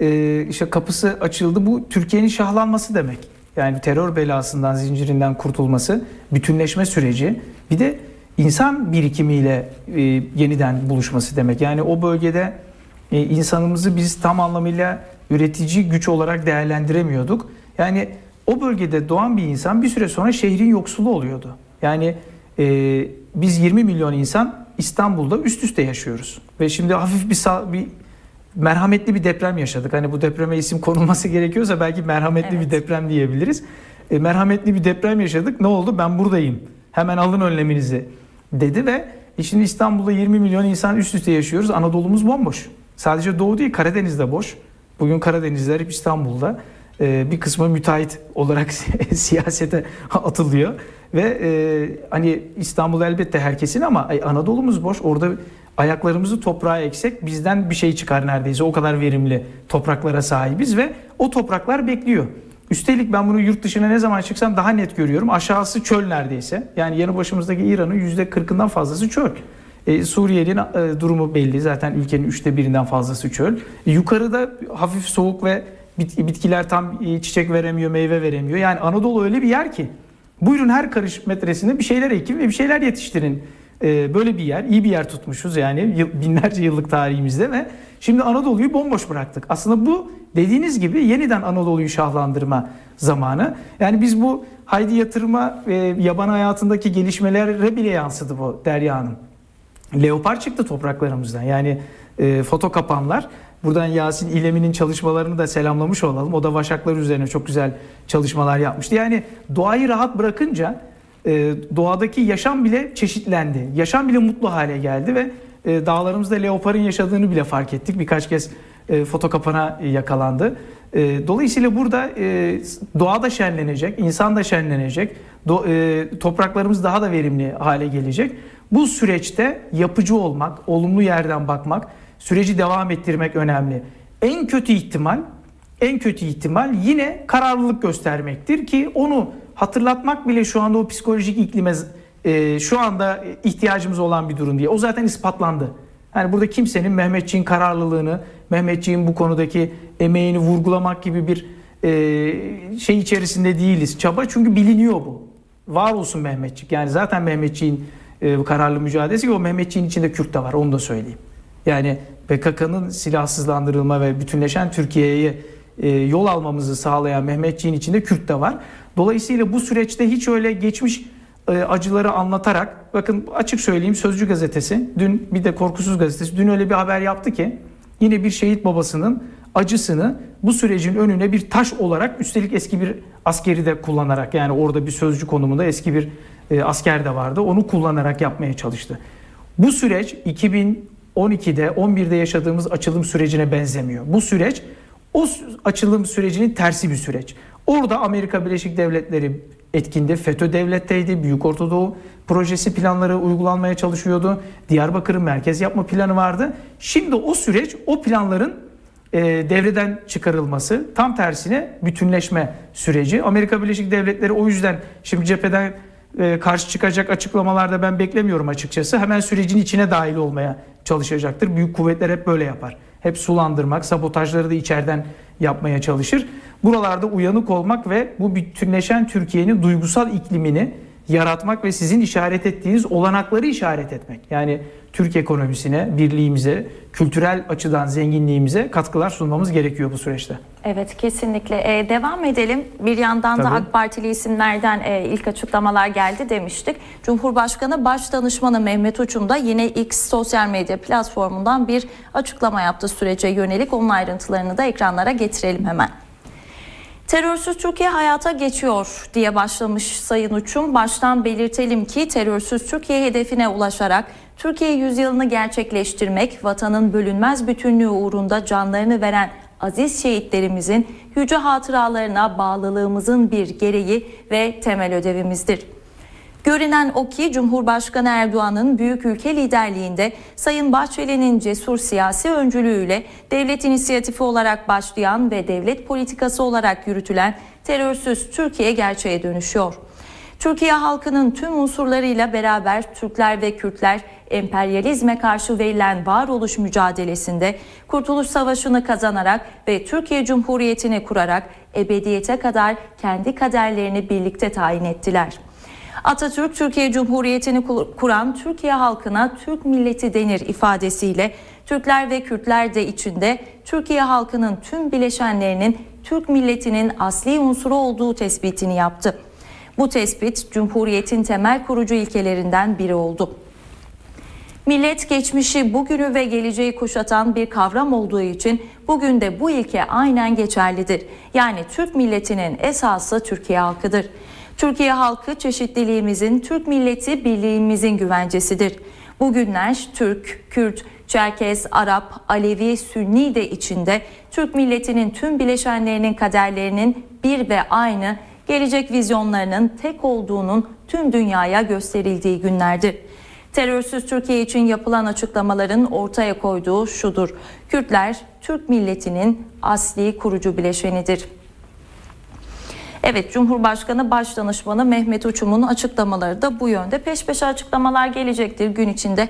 e, işte kapısı açıldı. Bu Türkiye'nin şahlanması demek. Yani terör belasından, zincirinden kurtulması, bütünleşme süreci. Bir de insan birikimiyle e, yeniden buluşması demek. Yani o bölgede e, insanımızı biz tam anlamıyla üretici güç olarak değerlendiremiyorduk. Yani o bölgede doğan bir insan bir süre sonra şehrin yoksulu oluyordu. Yani e, biz 20 milyon insan İstanbul'da üst üste yaşıyoruz. Ve şimdi hafif bir, bir merhametli bir deprem yaşadık. Hani bu depreme isim konulması gerekiyorsa belki merhametli Evet. bir deprem diyebiliriz. E, merhametli bir deprem yaşadık. Ne oldu? Ben buradayım. Hemen alın önleminizi dedi ve e şimdi İstanbul'da 20 milyon insan üst üste yaşıyoruz. Anadolu'muz bomboş. Sadece Doğu değil Karadeniz'de boş. Bugün Karadenizler hep İstanbul'da. E, bir kısmı müteahhit olarak siyasete atılıyor. Ve e, hani İstanbul elbette herkesin ama ay, Anadolu'muz boş. Orada ayaklarımızı toprağa eksek bizden bir şey çıkar neredeyse. O kadar verimli topraklara sahibiz ve o topraklar bekliyor. Üstelik ben bunu yurt dışına ne zaman çıksam daha net görüyorum. Aşağısı çöl neredeyse. Yani yanı başımızdaki İran'ın %40'ından fazlası çöl. E, Suriye'nin e, durumu belli. Zaten ülkenin üçte birinden fazlası çöl. E, yukarıda hafif soğuk ve bit- bitkiler tam e, çiçek veremiyor, meyve veremiyor. Yani Anadolu öyle bir yer ki. Buyurun her karış metresinde bir şeyler ekin ve bir şeyler yetiştirin. E, böyle bir yer, iyi bir yer tutmuşuz yani binlerce yıllık tarihimizde ve şimdi Anadolu'yu bomboş bıraktık. Aslında bu dediğiniz gibi yeniden Anadolu'yu şahlandırma zamanı. Yani biz bu haydi yatırıma ve yaban hayatındaki gelişmelere bile yansıdı bu Derya Hanım. Leopar çıktı topraklarımızdan. Yani e, foto kapanlar. Buradan Yasin İlemi'nin çalışmalarını da selamlamış olalım. O da vaşaklar üzerine çok güzel çalışmalar yapmıştı. Yani doğayı rahat bırakınca e, doğadaki yaşam bile çeşitlendi. Yaşam bile mutlu hale geldi ve e, dağlarımızda leoparın yaşadığını bile fark ettik. Birkaç kez e, foto kapana yakalandı. E, dolayısıyla burada doğa da şenlenecek, insan da şenlenecek. Topraklarımız daha da verimli hale gelecek. Bu süreçte yapıcı olmak, olumlu yerden bakmak, süreci devam ettirmek önemli. En kötü ihtimal, en kötü ihtimal yine kararlılık göstermektir ki onu hatırlatmak bile şu anda o psikolojik iklime e, şu anda ihtiyacımız olan bir durum diye. O zaten ispatlandı. Yani burada kimsenin Mehmetçiğin kararlılığını, Mehmetçiğin bu konudaki emeğini vurgulamak gibi bir e, şey içerisinde değiliz. Çaba çünkü biliniyor bu. Var olsun Mehmetçik. Yani zaten Mehmetçiğin e, kararlı mücadelesi ki o Mehmetçiğin içinde Kürt de var onu da söyleyeyim. Yani PKK'nın silahsızlandırılma ve bütünleşen Türkiye'ye e, yol almamızı sağlayan Mehmetçiğin içinde Kürt de var. Dolayısıyla bu süreçte hiç öyle geçmiş e, acıları anlatarak bakın açık söyleyeyim Sözcü gazetesi dün bir de Korkusuz gazetesi dün öyle bir haber yaptı ki yine bir şehit babasının acısını bu sürecin önüne bir taş olarak üstelik eski bir askeri de kullanarak yani orada bir sözcü konumunda eski bir e, asker de vardı onu kullanarak yapmaya çalıştı. Bu süreç 2012'de 11'de yaşadığımız açılım sürecine benzemiyor. Bu süreç o açılım sürecinin tersi bir süreç. Orada Amerika Birleşik Devletleri etkindi. FETÖ devletteydi. Büyük Ortadoğu projesi planları uygulanmaya çalışıyordu. Diyarbakır'ın merkez yapma planı vardı. Şimdi o süreç o planların e, devreden çıkarılması tam tersine bütünleşme süreci. Amerika Birleşik Devletleri o yüzden şimdi cepheden e, karşı çıkacak açıklamalarda ben beklemiyorum açıkçası. Hemen sürecin içine dahil olmaya çalışacaktır. Büyük kuvvetler hep böyle yapar. Hep sulandırmak, sabotajları da içeriden yapmaya çalışır. Buralarda uyanık olmak ve bu bütünleşen Türkiye'nin duygusal iklimini yaratmak ve sizin işaret ettiğiniz olanakları işaret etmek. Yani Türk ekonomisine, birliğimize, kültürel açıdan zenginliğimize katkılar sunmamız gerekiyor bu süreçte. Evet kesinlikle. Ee, devam edelim. Bir yandan da Tabii. AK Partili isimlerden e, ilk açıklamalar geldi demiştik. Cumhurbaşkanı Başdanışmanı Mehmet Uçum da yine X sosyal medya platformundan bir açıklama yaptı sürece yönelik. Onun ayrıntılarını da ekranlara getirelim hemen. Terörsüz Türkiye hayata geçiyor diye başlamış Sayın Uçum. Baştan belirtelim ki terörsüz Türkiye hedefine ulaşarak Türkiye yüzyılını gerçekleştirmek, vatanın bölünmez bütünlüğü uğrunda canlarını veren aziz şehitlerimizin yüce hatıralarına bağlılığımızın bir gereği ve temel ödevimizdir. Görünen o ki Cumhurbaşkanı Erdoğan'ın büyük ülke liderliğinde Sayın Bahçeli'nin cesur siyasi öncülüğüyle devlet inisiyatifi olarak başlayan ve devlet politikası olarak yürütülen terörsüz Türkiye gerçeğe dönüşüyor. Türkiye halkının tüm unsurlarıyla beraber Türkler ve Kürtler emperyalizme karşı verilen varoluş mücadelesinde Kurtuluş Savaşı'nı kazanarak ve Türkiye Cumhuriyeti'ni kurarak ebediyete kadar kendi kaderlerini birlikte tayin ettiler. Atatürk Türkiye Cumhuriyeti'ni kur- kuran Türkiye halkına Türk milleti denir ifadesiyle Türkler ve Kürtler de içinde Türkiye halkının tüm bileşenlerinin Türk milletinin asli unsuru olduğu tespitini yaptı. Bu tespit Cumhuriyet'in temel kurucu ilkelerinden biri oldu. Millet geçmişi, bugünü ve geleceği kuşatan bir kavram olduğu için bugün de bu ilke aynen geçerlidir. Yani Türk milletinin esası Türkiye halkıdır. Türkiye halkı çeşitliliğimizin, Türk milleti birliğimizin güvencesidir. Bugünler Türk, Kürt, Çerkez, Arap, Alevi, Sünni de içinde Türk milletinin tüm bileşenlerinin kaderlerinin bir ve aynı gelecek vizyonlarının tek olduğunun tüm dünyaya gösterildiği günlerdir. Terörsüz Türkiye için yapılan açıklamaların ortaya koyduğu şudur. Kürtler Türk milletinin asli kurucu bileşenidir. Evet Cumhurbaşkanı Başdanışmanı Mehmet Uçum'un açıklamaları da bu yönde. Peş peşe açıklamalar gelecektir gün içinde.